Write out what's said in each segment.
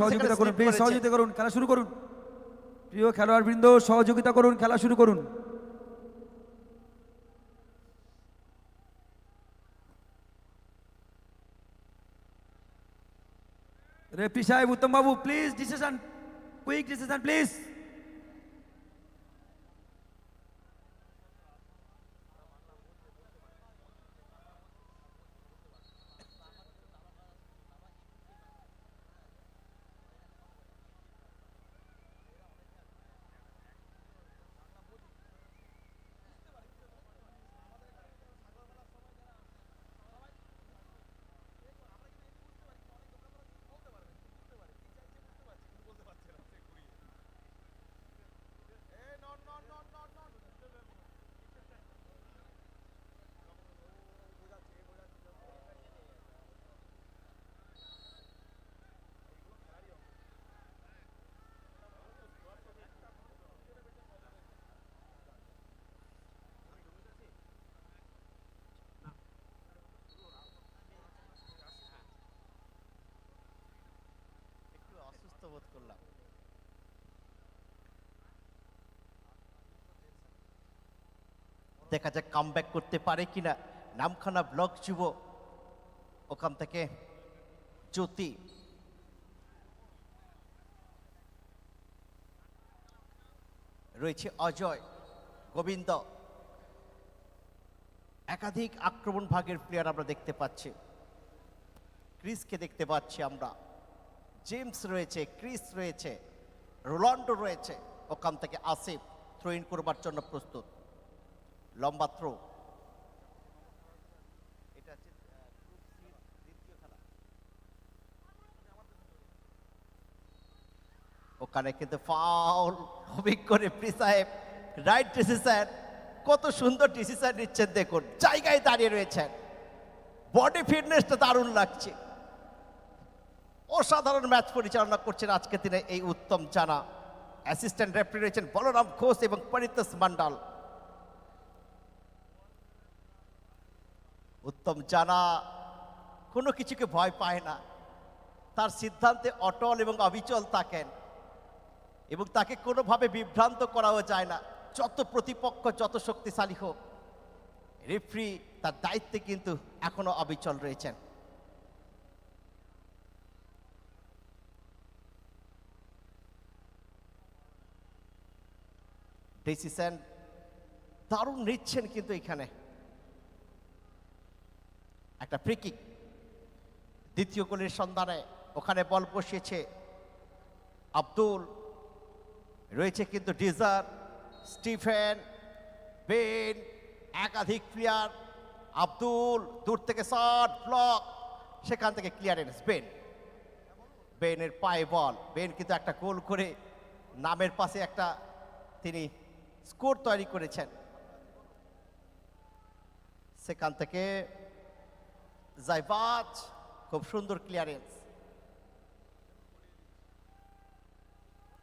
সহযোগিতা করুন প্লিজ সহযোগিতা করুন খেলা শুরু করুন। প্রিয় খেলোয়াড় বৃন্দ সহযোগিতা করুন খেলা শুরু করুন। রেফরি সাহেব উত্তম বাবু please decision quick decision please একটু অসুস্থ বোধ করলাম। দেখা যাক কাম করতে পারে কিনা। নামখানা ব্লক যুব, ওখান থেকে জ্যোতি। রয়েছে অজয়, গোবিন্দ। একাধিক আক্রমণ ভাগের প্লেয়ার আমরা দেখতে পাচ্ছি। ক্রিসকে দেখতে পাচ্ছি আমরা। জেমস রয়েছে ক্রিস রয়েছে রোলান্ডো রয়েছে। ওখান থেকে আসিফ থ্রো ইন করবার জন্য প্রস্তুত। লম্বা থ্রো। ওখানে কিন্তু ফাউল অভিজ্ঞ রেফরি সাহেব রাইট ডিসিশন কত সুন্দর ডিসিশন নিচ্ছেন দেখুন। জায়গায় দাঁড়িয়ে রয়েছেন। বডি ফিটনেসটা দারুণ লাগছে। অসাধারণ ম্যাচ পরিচালনা করছেন আজকে দিনে এই উত্তম জানা অ্যাসিস্ট্যান্ট রেফারি রয়েছেন বলরাম ঘোষ এবং পরিতোষ মন্ডল। উত্তম জানা কোনো কিছুকে ভয় পায় না। তার সিদ্ধান্তে অটল এবং অবিচল থাকেন এবং তাকে কোনোভাবে বিভ্রান্ত করাও যায় না। যত প্রতিপক্ষ, যত শক্তিশালী হোক রেফরি তার দায়িত্বে কিন্তু এখনও অবিচল রয়েছেন। ডিসিশন দারুণ নিচ্ছেন কিন্তু এখানে। একটা ফ্রিকিক দ্বিতীয় গোলের সন্ধানে ওখানে বল বসিয়েছে আব্দুল। রয়েছে কিন্তু ডিজার, স্টিফেন, বেন, একাধিক প্লেয়ার আব্দুল দূর থেকে শট ব্লক সেখান থেকে ক্লিয়ারেন্স বেন। বেনের পায়ে বল। বেন কিন্তু একটা গোল করে নামের পাশে একটা তিনি স্কোর তৈরি করেছেন। সেখান থেকে জাইবাজ, খুব সুন্দর ক্লিয়ারেন্স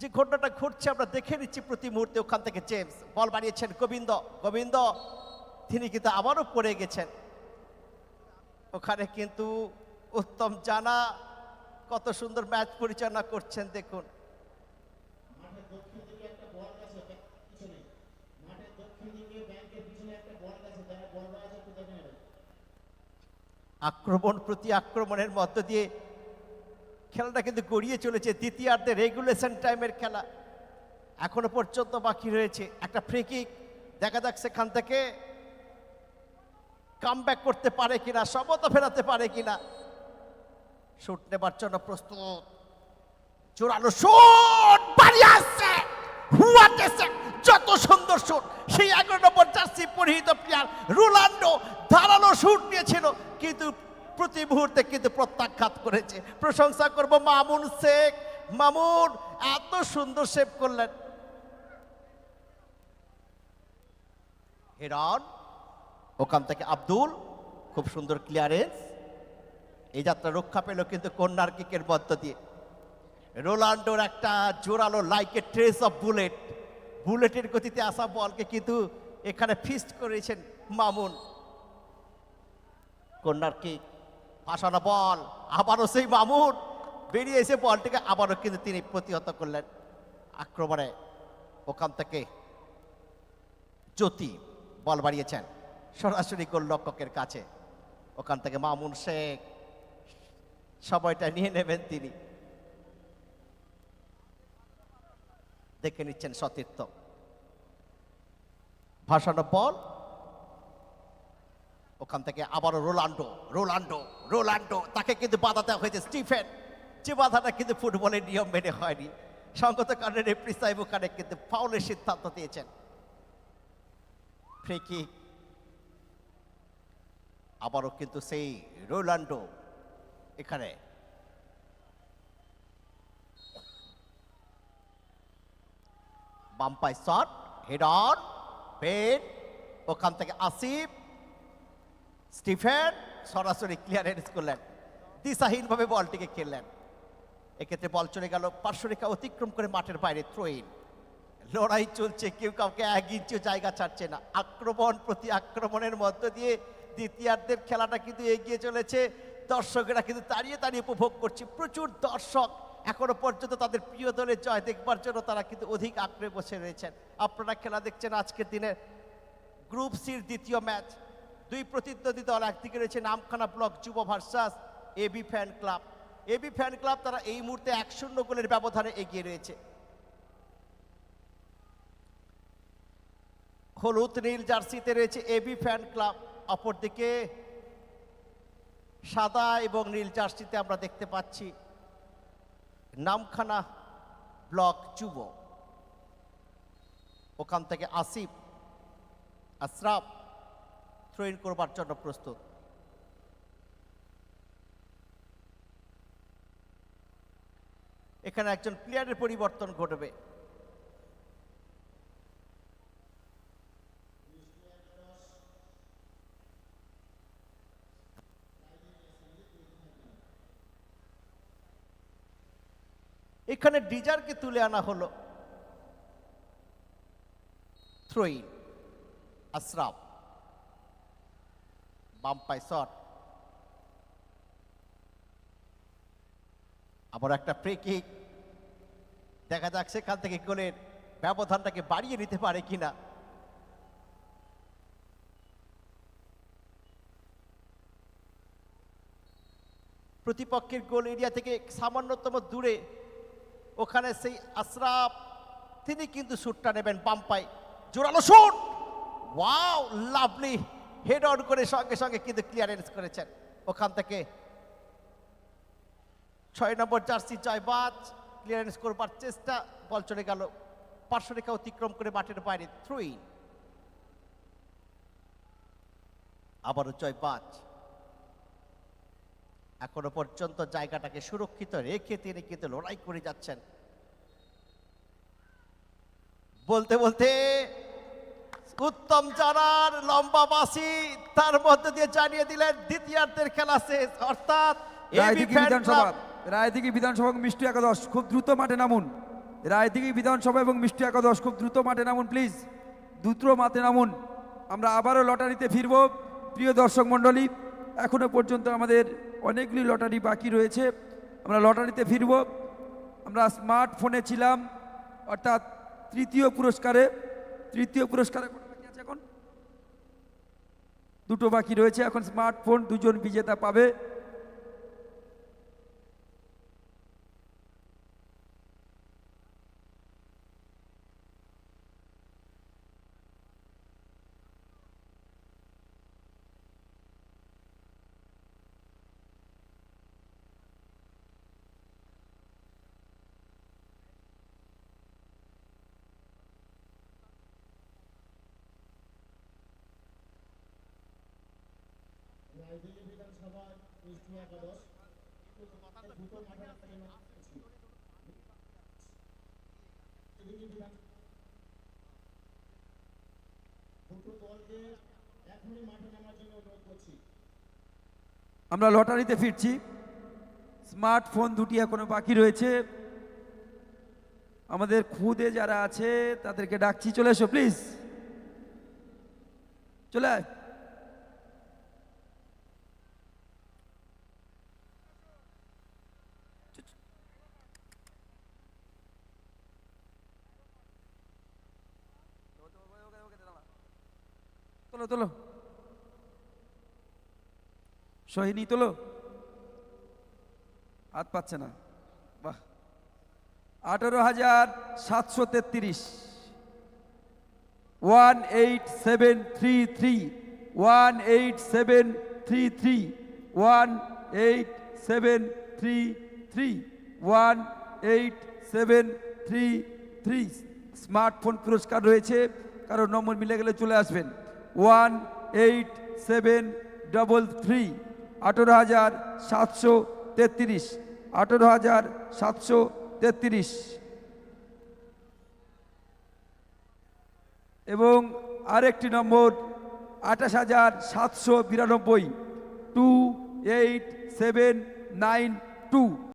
যে ঘটনাটা ঘটছে, আমরা দেখে নিচ্ছি প্রতি মুহূর্তে ওখান থেকে জেমস বল বাড়িয়েছেন গোবিন্দ। গোবিন্দ, তিনি কিন্তু আবারও পড়ে গেছেন। ওখানে কিন্তু উত্তম জানা কত সুন্দর ম্যাচ পরিচালনা করছেন, দেখুন। আক্রমণ প্রতি আক্রমণের মধ্য দিয়ে খেলাটা কিন্তু গড়িয়ে চলেছে দ্বিতীয়ার্ধে রেগুলেশন টাইমের খেলা। এখনও পর্যন্ত বাকি রয়েছে। একটা ফ্রিকিক দেখা যাক সেখান থেকে কাম করতে পারে কিনা সমতা ফেরাতে পারে কিনা। শুট নেবার জন্য প্রস্তুত। জোরালো শুট বাড়ি আসছে। যত সুন্দর শুট সেই এগারো নম্বর জার্সি পরিহিত প্লেয়ার রোনাল্ডো ধারালো শুট নিয়েছিল। কিন্তু প্রতি মুহূর্তে কিন্তু প্রত্যাখ্যাত করেছে। প্রশংসা করব মামুন শেখ। মামুন, এত সুন্দর সেভ করলেন। হেরন ওখান থেকে আব্দুল, খুব সুন্দর ক্লিয়ারেন্স এই যাত্রা রক্ষা পেল কিন্তু কন্যার কিকের মধ্য দিয়ে। রোনাল্ডোর একটা জোরালো লাইকে ট্রেস অফ বুলেট বুলেটের গতিতে আসা বলকে কিন্তু এখানে ফিস্ট করেছেন মামুন। কন্যার কিক ফাঁসানো বল? আবারও সেই মামুন বেরিয়ে এসে বলটিকে আবারও কিন্তু তিনি প্রতিহত করলেন আক্রমণে। ওখান থেকে জ্যোতি বল বাড়িয়েছেন, সরাসরি গোলরক্ষকের কাছে। ওখান থেকে মামুন শেখ, সময়টা নিয়ে নেবেন তিনি। দেখে নিচ্ছেন সতীর্থ। ভাসানো বল ওখান থেকে আবারও রোলান্ডো রোলান্ডো রোলান্ডো তাকে কিন্তু বাধা দেওয়া হয়েছে স্টিফেন। যে বাধাটা কিন্তু ফুটবলের নিয়ম মেনে হয়নি। সঙ্গত কারণে রেফরি সাহেব কিন্তু ফাউলের সিদ্ধান্ত দিয়েছেন। ফ্রি আবারও কিন্তু সেই রোলান্ডো এখানে। বাম্পাই শট, হেড অন, পেন। ওখান থেকে আসিফ। স্টিফেন সরাসরি ক্লিয়ারেন্স করলেন। দিশাহীনভাবে বলটিকে খেললেন। এক্ষেত্রে বল চলে গেল। পার্শ্বরেখা অতিক্রম করে মাঠের বাইরে থ্রোইন লড়াই চলছে, কেউ কাউকে এক ইঞ্চিও জায়গা ছাড়ছে না। আক্রমণ প্রতি আক্রমণের মধ্য দিয়ে দ্বিতীয়ার্ধের খেলাটা কিন্তু এগিয়ে চলেছে। দর্শকেরা কিন্তু দাঁড়িয়ে দাঁড়িয়ে উপভোগ করছে। প্রচুর দর্শক এখনও পর্যন্ত তাদের প্রিয় দলের জয় দেখবার জন্য তারা কিন্তু অধিক আগ্রহে বসে রয়েছেন। আপনারা খেলা দেখছেন আজকের দিনে গ্রুপ সির দ্বিতীয় ম্যাচ। দুই প্রতিদ্বন্দ্বী দল একদিকে রয়েছে নামখানা ব্লক যুব versus AB fan club. AB fan club তারা এই মুহূর্তে এক শূন্য গোলের ব্যবধানে এগিয়ে রয়েছে। হলুদ, নীল জার্সিতে রয়েছে এবি ফ্যান ক্লাব। অপরদিকে সাদা এবং নীল জার্সিতে আমরা দেখতে পাচ্ছি নামখানা ব্লক যুব। ওখান থেকে আসিফ, আশরাফ থ্রোইন করবার জন্য প্রস্তুত। এখানে একজন প্লেয়ারের পরিবর্তন ঘটবে। এখানে ডিজারকে তুলে আনা হলো। Throw in Ashraf. বাম্পাই শট। আবার একটা ফ্রি কিক দেখা যাক সেখান থেকে গোলের ব্যবধানটাকে বাড়িয়ে নিতে পারে কিনা। প্রতিপক্ষের গোল এরিয়া থেকে সামান্যতম দূরে। ওখানে সেই আশরাফ, তিনি কিন্তু শুটটা নেবেন বাম্পাই জোরালো shoot wow lovely head on করে সঙ্গে সঙ্গে কিন্তু ক্লিয়ারেন্স করেছেন। ওখান থেকে ছয় নম্বর জার্সি জয়বাজ ক্লিয়ারেন্স করবার চেষ্টা, বল চলে গেল। পার্শ্বরেখা অতিক্রম করে মাঠের বাইরে থ্রুই আবারও জয়বাজ এখনও পর্যন্ত জায়গাটাকে সুরক্ষিত রেখে তিনি কিন্তু লড়াই করে যাচ্ছেন। বলতে বলতে উত্তম জানার লম্বা বাসি তার মধ্যে দিয়ে জানিয়ে দিলেন দ্বিতীয়ার্ধের খেলা শেষ। অর্থাৎ রায়দিঘি বিধানসভা রায়দিঘি বিধানসভা এবং মিষ্টি একাদশ খুব দ্রুত মাঠে নামুন। রায়দিঘি বিধানসভা এবং মিষ্টি একাদশ খুব দ্রুত মাঠে নামুন প্লিজ দ্রুত মাঠে নামুন। আমরা আবারও লটারিতে ফিরব। প্রিয় দর্শক মণ্ডলী এখনও পর্যন্ত আমাদের অনেকগুলি লটারি বাকি রয়েছে। আমরা লটারিতে ফিরব। আমরা স্মার্টফোনে ছিলাম অর্থাৎ তৃতীয় পুরস্কারে। তৃতীয় পুরস্কারে কত বাকি আছে এখন দুটো বাকি রয়েছে এখন স্মার্টফোন দুজন বিজেতা পাবে রায়দিঘি বিধানসভা মিষ্টি আমরা লটারিতে ফিরছি। স্মার্টফোন দুটি এখনও বাকি রয়েছে। আমাদের খুদে যারা আছে, তাদেরকে ডাকছি। চলে এসো প্লিজ চলে আয়। তোলো তোলো। সোহিনী তোলো। হাত পাচ্ছে না। বাহ। আঠারো হাজার সাতশো তেত্রিশ। One eight seven three three. One eight seven three three. One eight seven three three. One eight seven three three. Smartphone পুরস্কার রয়েছে। কারও নম্বর মিলে গেলে চলে আসবেন। One eight seven double three আঠেরো হাজার সাতশো তেত্রিশ, আঠেরো হাজার সাতশো তেত্রিশ। এবং আরেকটি নম্বর, আঠাশ হাজার সাতশো বিরানব্বই two eight seven nine two